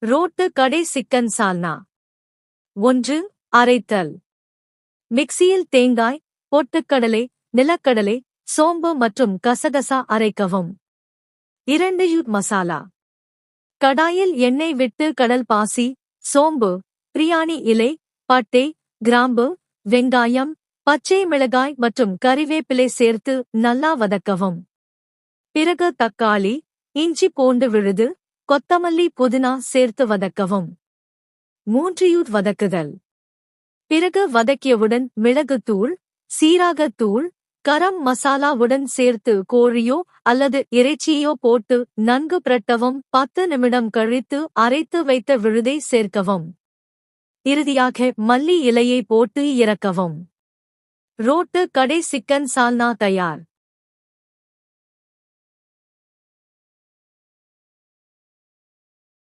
Road கடை chicken சால்னா. ஒன்று அரைத்தல். மிக்சியில் தேங்காய் பொட்டுக்கடலை நிலக்கடலை சோம்பு மற்றும் கசகசா அரைக்கவும். இரண்டு யூட் மசாலா. கடாயில் எண்ணெய் விட்டு கடல் பாசி சோம்பு பிரியாணி இலை பட்டை கிராம்பு வெங்காயம் பச்சை மிளகாய் மற்றும் கறிவேப்பிலை சேர்த்து நல்லா வதக்கவும். பிறகு தக்காளி இஞ்சி பூண்டு விழுது கொத்தமல்லி புதினா சேர்த்து வதக்கவும். மூன்றியூர் வதக்குதல். பிறகு வதக்கியவுடன் மிளகுத்தூள் சீராகத்தூள் கரம் மசாலாவுடன் சேர்த்து கோழியோ அல்லது இறைச்சியோ போட்டு நன்கு பிரட்டவும் பத்து நிமிடம் கழித்து அரைத்து வைத்த விழுதை சேர்க்கவும். இறுதியாக மல்லி இலையை போட்டு இறக்கவும். ரோட்டு கடை சிக்கன் சால்னா தயார்.